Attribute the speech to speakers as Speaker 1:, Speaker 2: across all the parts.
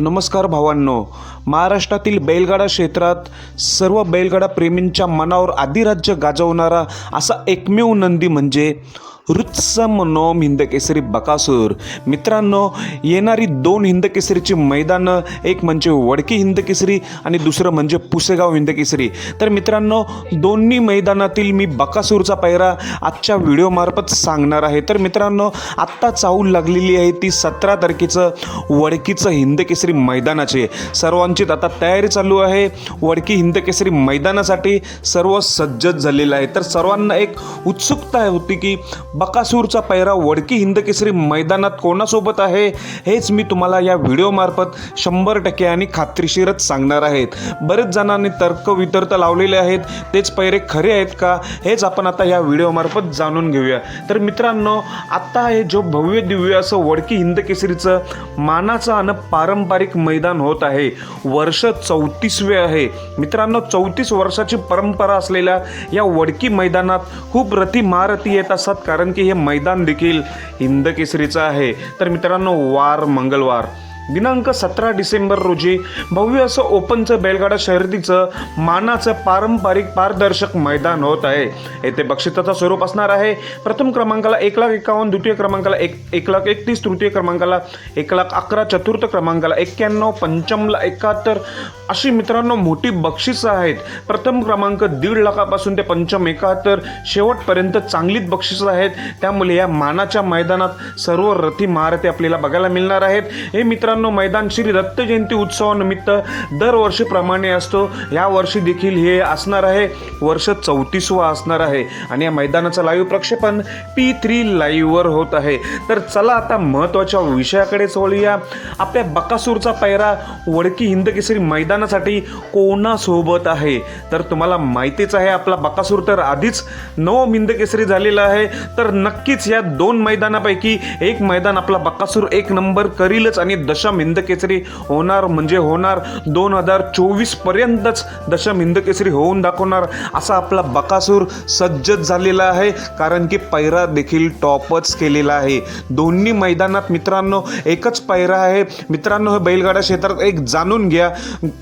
Speaker 1: नमस्कार भावांनो. महाराष्ट्रातील बैलगाडा क्षेत्रात सर्व बैलगाडा प्रेमींच्या मनावर आदिराज्य गाजवणारा असा एकमेव नंदी म्हणजे रुत्सम नोम हिंदकेसरी बकासूर. मित्रांनो येणारी दोन हिंदकेसरीची मैदानं एक म्हणजे वडकी हिंदकेसरी आणि दुसरं म्हणजे पुसेगाव हिंदकेसरी. तर मित्रांनो दोन्ही मैदानातील मी बकासूरचा पायरा आजच्या व्हिडिओमार्फत सांगणार आहे. तर मित्रांनो आत्ता चाहूल लागलेली आहे ती सतरा तारखेचं वडकीचं हिंदकेसरी मैदानाचे. सर्वांचीच आता तयारी चालू आहे. वडकी हिंदकेसरी मैदानासाठी सर्व सज्जत झालेलं आहे. तर सर्वांना एक उत्सुकता होती की बकासूरचा पैरा वडकी हिंदकेसरी मैदानात कोणासोबत आहे हेच मी तुम्हाला या व्हिडिओमार्फत शंभर टक्के आणि खात्रीशीरच सांगणार आहेत. बरेच जणांनी तर्क वितर्क लावलेले आहेत तेच पैरे खरे आहेत का हेच आपण आता या व्हिडिओमार्फत जाणून घेऊया. तर मित्रांनो आत्ता हे जो भव्य दिव्य असं वडकी हिंदकेसरीचं मानाचं आणि पारंपरिक मैदान होत आहे वर्ष चौतीसवे आहे. मित्रांनो चौतीस वर्षाची परंपरा असलेल्या या वडकी मैदानात खूप रथी महारथी येत असतात कारण कारण की हे मैदान देखील हिंदकेसरीचं आहे. तर मित्रांनो वार मंगळवार. दिनांक सतरा डिसेंबर रोजी भव्य असं ओपनचं बैलगाडा शर्यतीचं मानाचं पारंपरिक पारदर्शक मैदान होत आहे. येथे बक्षिसाचं स्वरूप असणार आहे. प्रथम क्रमांकाला एक लाख एकावन्न द्वितीय क्रमांकाला एक एक लाख एकतीस तृतीय क्रमांकाला एक लाख अकरा चतुर्थ क्रमांकाला एक्क्याण्णव पंचमला एकाहत्तर. अशी मित्रांनो मोठी बक्षिसं आहेत. प्रथम क्रमांक दीड लाखापासून ते पंचम एकाहत्तर. शेवटपर्यंत चांगलीच बक्षिसं आहेत. त्यामुळे या मानाच्या मैदानात सर्व रथी महारथी आपल्याला बघायला मिळणार आहेत. हे मित्र मित्रांनो मैदान श्री दत्त जयंती उत्सवानिमित्त दरवर्षीप्रमाणे असतो. या वर्षी देखील हे असणार आहे. वर्ष चौतीसवा असणार आहे. आणि या मैदानाचं लाईव्ह प्रक्षेपण पी थ्री लाईव्हवर होत आहे. तर चला आता महत्त्वाच्या विषयाकडेच वळूया आपल्या बकासूरचा पैरा वडकी हिंदकेसरी मैदानासाठी कोणासोबत आहे? तर तुम्हाला माहितीच आहे आपला बकासूर तर आधीच नवम हिंदकेसरी झालेला आहे. तर नक्कीच या दोन मैदानापैकी एक मैदान आपला बकासूर एक नंबर करीलच आणि दश दशम हिंदकेसरी होणार म्हणजे होणार दोन हजार चोवीस पर्यंतच दशम हिंदकेसरी होऊन दाखवणार. असा आपला बकासूर सज्जत झालेला आहे कारण की पैरा देखील टॉपच केलेला आहे. दोन्ही मैदानात मित्रांनो एकच पैरा आहे. मित्रांनो हे बैलगाडा क्षेत्रात एक जाणून घ्या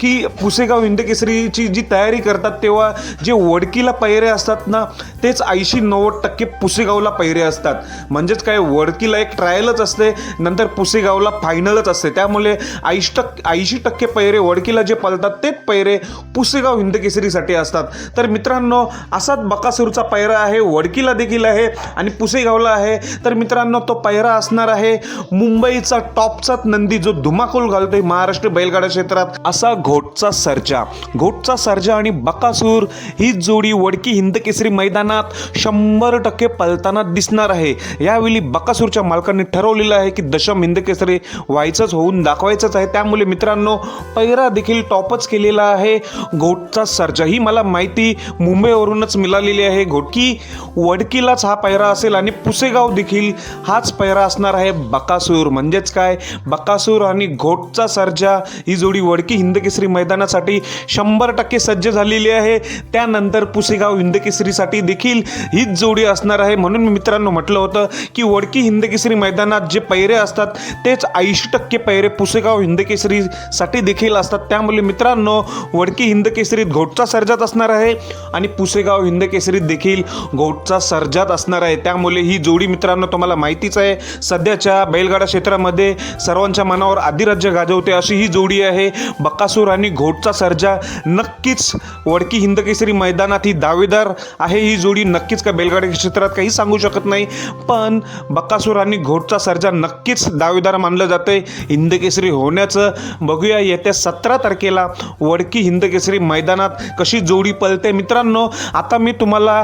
Speaker 1: की पुसेगाव हिंदकेसरीची जी तयारी करतात तेव्हा जे वडकीला पैरे असतात ना तेच ऐंशी नव्वद टक्के पुसेगावला पैरे असतात. म्हणजेच काय वडकीला एक ट्रायलच असते नंतर पुसेगावला फायनलच असते. त्यामुळे ऐंशी टक्के ऐंशी टक्के पैरे वडकीला जे पळतात तेच पैरे पुसेगाव हिंदकेसरीसाठी असतात. तर मित्रांनो असाच बकासूरचा पैरा आहे वडकीला देखील आहे आणि पुसेगावला आहे. तर मित्रांनो तो पैरा असणार आहे मुंबईचा टॉपचाच नंदी जो धुमाकूल घालतोय महाराष्ट्र बैलगाडा क्षेत्रात. असा घोटचा सर्जा. घोटचा सर्जा आणि बकासूर ही जोडी वडकी हिंदकेसरी मैदानात शंभर टक्के पलताना दिसणार आहे. यावेळी बकासूरच्या मालकांनी ठरवलेलं आहे की दशम हिंदकेसरी व्हायचंच होऊन दाखवायचंच आहे. त्यामुळे मित्रांनो पैरा देखील टॉपच केलेला आहे. घोटचा सर्जा ही मला माहिती मुंबईवरूनच मिळालेली आहे. घोटकी वडकीलाच हा पैरा असेल आणि पुसेगाव देखील हाच पैरा असणार आहे. बकासूर म्हणजेच काय? बकासूर आणि घोटचा सर्जा ही जोडी वडकी हिंदकेसरी मैदानासाठी शंभर टक्के सज्ज झालेली आहे. त्यानंतर पुसेगाव हिंदकेसरीसाठी देखील हीच जोडी असणार आहे. म्हणून मी मित्रांनो म्हटलं होतं की वडकी हिंदकेसरी मैदानात जे पैरे असतात तेच ऐंशी टक्के पैरे पुसेगाव हिंदकेसरीसाठी देखील असतात. त्यामुळे मित्रांनो वडकी हिंदकेसरीत घोटचा सर्जात असणार आहे आणि पुसेगाव हिंदकेसरीत देखील घोटचा सर्जात असणार आहे. त्यामुळे ही जोडी मित्रांनो तुम्हाला माहितीच आहे. सध्याच्या बैलगाडा क्षेत्रामध्ये सर्वांच्या मनावर आधिराज्य गाजवते अशी ही जोडी आहे. बकासूर आणि घोटचा सर्जा नक्कीच वडकी हिंदकेसरी मैदानात ही दावेदार आहे. ही जोडी नक्कीच का बैलगाडी क्षेत्रात काही सांगू शकत नाही. पण बकासूर आणि घोटचा सर्जा नक्कीच दावेदार मानलं जाते हिंदकेसरी होण्याचं बघूया. येत्या सतरा तारखेला वडकी हिंदकेसरी मैदानात कशी जोडी पळते मित्रांनो? आता मी तुम्हाला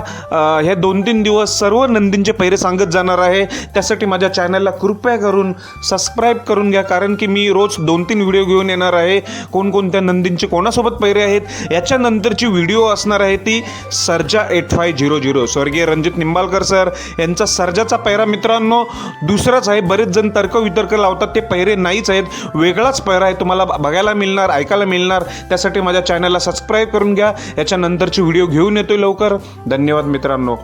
Speaker 1: हे दोन तीन दिवस सर्व नंदींचे पैरे सांगत जाणार आहे. त्यासाठी माझ्या चॅनलला कृपया करून सबस्क्राईब करून घ्या कारण की मी रोज दोन तीन व्हिडिओ घेऊन येणार आहे. कोणकोणत्या नंदींचे कोणासोबत पैरे आहेत याच्यानंतरची व्हिडिओ असणार आहे ती Sarja eight five zero zero. स्वर्गीय रणजित निंबाळकर सर यांचा सर्जाचा पैरा मित्रांनो दुसराच आहे. बरेच जण तर्क वितर्क लावतात ते पैरे नाहीच आहेत. वेगळाच पैरा आहे. तुम्हाला बघायला मिळणार ऐकायला मिळणार. त्यासाठी माझ्या चॅनलला सबस्क्राईब करून घ्या. याच्यानंतरची व्हिडिओ घेऊन येतोय लवकर. धन्यवाद मित्रांनो.